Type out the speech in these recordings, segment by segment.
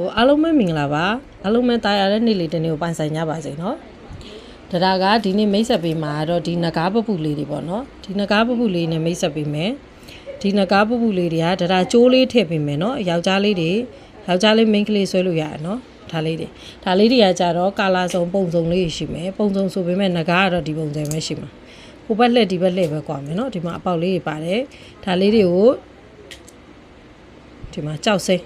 ဟိုအားလုံးပဲမင်္ဂလာပါအားလုံးပဲတာယာတဲ့နေ့လေးတနေ့ကိုပိုင်ဆိုင်ကြပါစေနော်တဒါကဒီနေ့မိတ်ဆက်ပေးမှာတော့ဒီနဂါပပူလေးတွေပေါ့နော်ဒီနဂါပပူလေးနဲ့မိတ်ဆက်ပေးမယ်ဒီနဂါပပူလေးတွေကတဒါကျိုးလေးထည့်ပေးမယ်နော်ယောက်ျားလေးတွေယောက်ျားလေး main ကလေးဆွဲလို့ရတယ်နော်ဒါလေးတွေဒါလေးတွေကကြတော့ကာလာစုံပုံစုံလေးရှိမယ်ပုံစုံဆိုပေမဲ့နဂါကတော့ဒီပုံစံပဲရှိမှာဟိုဘက်လှည့်ဒီဘက်လှည့်ပဲကွာမယ်နော်ဒီမှာအပေါက်လေးတွေပါတယ်ဒါလေးတွေကိုဒီမှာကြောက်စိမ့်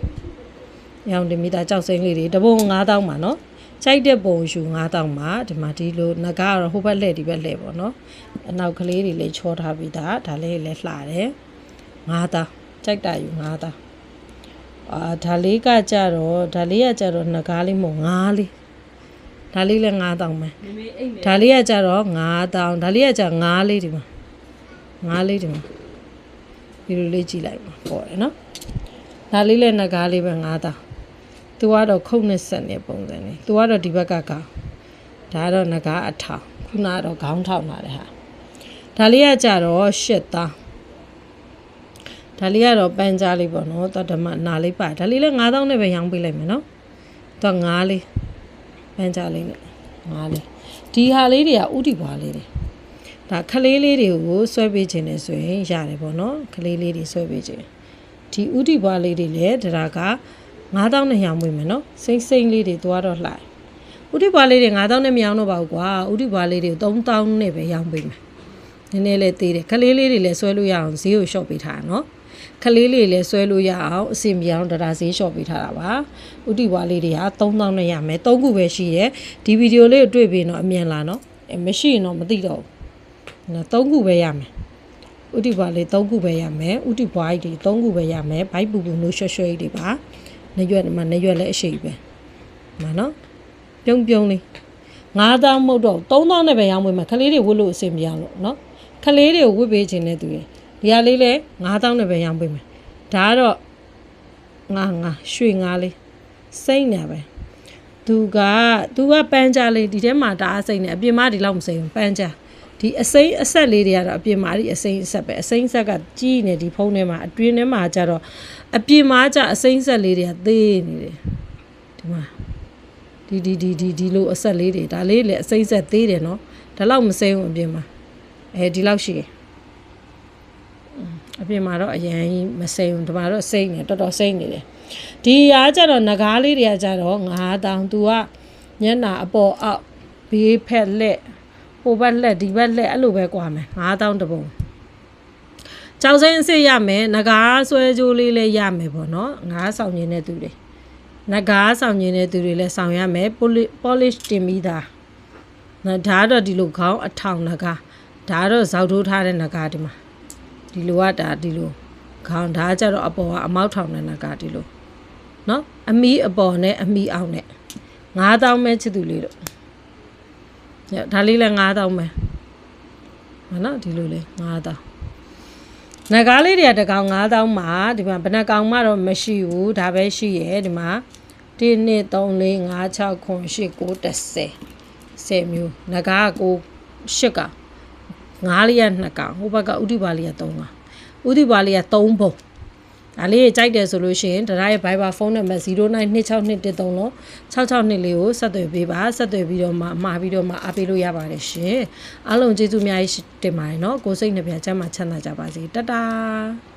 ရောင်တင်မီတာကြောက်စိမ့်လေးတွေတပုံ9000ပါနော်ခြိုက်တဲ့ပုံယူ9000ပါဒီမှာဒီလိုငကားကတော့ဟိုဘက်လှည့်ဒီဘက်လှည့်ပေါ့နော်အနောက်ကလေးတွေလည်းချောထားပြီးသားဒါလေးလည်းလှတယ်9000ခြိုက်တာယူ9000အာဒါလေးကကြတော့ဒါလေးကကြတော့ငကားလေးမဟုတ်ငါးလေးဒါလေးလည်း9000ပဲဒါလေးကကြတော့9000ဒါလေးကကြငါးလေးဒီမှာငါးလေးဒီမှာဒီလိုလေးကြည့်လိုက်ပါပေါ်တယ်နော်ဒါလေးလည်းငကားလေးပဲ9000 သူကတော့ခုတ်နဲ့ဆက်နေပုံစံနေသူကတော့ဒီဘက်ကကောင်းဒါကတော့ငကားအထောင်ခုနကတော့ခေါင်းထောင်လာတယ်ဟာဒါလေးကကြတော့ရှစ်သားဒါလေးကတော့ပန်းကြားလေးပေါ့နော်တော့ဓမ္မနာလေးပါဒါလေးလည်း9000နဲ့ပဲရောင်းပေးလိုက်မယ်နော်တော့9လေးပန်းကြားလေးနဲ့9လေးဒီဟာလေးတွေကဥတီပွားလေးတွေဒါခလေးလေးတွေကိုဆွဲပေးခြင်းနဲ့ဆိုရင်ရတယ်ပေါ့နော်ခလေးလေးတွေဆွဲပေးခြင်းဒီဥတီပွားလေးတွေလည်းဒါက 9000နဲ့ရောင်းပေးမယ်နော်စိမ့်စိမ့်လေးတွေသွားတော့လှိုက်ဥတီပွားလေးတွေ9000နဲ့မရောင်းတော့ပါဘူးကွာဥတီပွားလေးတွေ3000နဲ့ပဲရောင်းပေးမယ်နည်းနည်းလေးသေးတယ်ခလေးလေးတွေလည်းဆွဲလို့ရအောင်ဈေးကိုလျှော့ပေးထားတာနော်ခလေးလေးလည်းဆွဲလို့ရအောင်အစီအမြောင်းတရာဈေးလျှော့ပေးထားတာပါဥတီပွားလေးတွေက3000နဲ့ရမယ်3ခုပဲရှိတယ်ဒီဗီဒီယိုလေးကိုတွေ့ပြီးတော့အမြန်လာနော်အဲမရှိရင်တော့မသိတော့ဘူးနော်3ခုပဲရမယ်ဥတီပွားလေး3ခုပဲရမယ်ဥတီပွားကြီးတွေ3ခုပဲရမယ်ဘိုက်ပူပူလို့ရွှဲရွှဲကြီးတွေပါ နေရွက်မှာနေရွက်လည်းအရှိပဲမှာနော်ပြုံးပြုံးလေး9000မဟုတ်တော့3000နဲ့ပဲရောင်းပေးမှာခလေးတွေဝတ်လို့အဆင်ပြေအောင်လို့နော်ခလေးတွေကိုဝတ်ပေးခြင်းနဲ့တူရင်ဒီဟာလေးလည်း9000နဲ့ပဲရောင်းပေးမယ်ဒါကတော့ငါငါရွှေငါလေးစိမ့်နေပဲသူကသူကပန်းကြလေးဒီထဲမှာဒါအစိမ့်နေအပြင်မဒီလောက်မစိမ့်ဘူးပန်းကြ ဒီအစိမ့်အဆက်လေးတွေကတော့အပြင်မှာဒီအစိမ့်အဆက်ပဲအစိမ့်ဆက်ကကြီးနေဒီဖုန်းထဲမှာအတွင်းထဲမှာကျတော့အပြင်မှာကျအစိမ့်ဆက်လေးတွေကသေးနေတယ်ဒီမှာဒီဒီဒီဒီဒီလိုအဆက်လေးတွေဒါလေးလည်းအစိမ့်ဆက်သေးတယ်နော်ဒါလောက်မစိမ့်ဘူးအပြင်မှာအဲဒီလောက်ရှိတယ်အပြင်မှာတော့အရင်မစိမ့်ဘူးဒီမှာတော့စိမ့်နေတော်တော်စိမ့်နေတယ်ဒီအားကျတော့ငကားလေးတွေကကျတော့9000သူကညနာအပေါ်အောက်ဘေးဖက်လက် ဟိုဘက်လက်ဒီဘက်လက်အဲ့လိုပဲကွာမယ်9000တပုံကြောက်စိမ့်အစ်စ်ရမယ်ငကားဆွဲကြိုးလေးလည်းရမယ်ပေါ့နော်ငါးဆောင်ရင်းတဲ့သူတွေငကားဆောင်ရင်းတဲ့သူတွေလည်းဆောင်ရမယ် polish တင်ပြီးသားနော်ဒါကတော့ဒီလိုခေါင်းအထောင်ငကားဒါကတော့ဇောက်ထိုးထားတဲ့ငကားဒီမှာဒီလိုကဒါဒီလိုခေါင်းဒါကကြတော့အပေါ်ကအမောက်ထောင်တဲ့ငကားဒီလိုနော်အမီးအပေါ်နဲ့အမီးအောင်နဲ့9000ပဲချစ်သူလေးတို့ည ဒါလေးလည်း9000ပဲမနော်ဒီလိုလေး9000နဂါးလေးတွေကတကောင်9000မှာဒီမှာဘယ်နှကောင်မှတော့မရှိဘူးဒါပဲရှိရဲ့ဒီမှာ1 2 3 4 5 6 9 10 9 10 10မျိုးနဂါးကို8ကောင်ငါးလေးက2ကောင်ဟိုဘက်ကဥဒိပါလေးက3ကောင်ဥဒိပါလေးက3ပုံ ဒါလေးကြိုက်တယ်ဆိုလို့ရှိရင်ဒါရဲ့ Viber ဖုန်းနံပါတ်09262136လို့662လေးကိုဆက်သွယ်ပေးပါဆက်သွယ်ပြီးတော့မှမှာပြီးတော့မှအားပေးလို့ရပါတယ်ရှင်အားလုံးကျေးဇူးအများကြီးတင်ပါတယ်เนาะကိုစိတ်နှပြချမ်းသာချမ်းသာကြပါစေတတား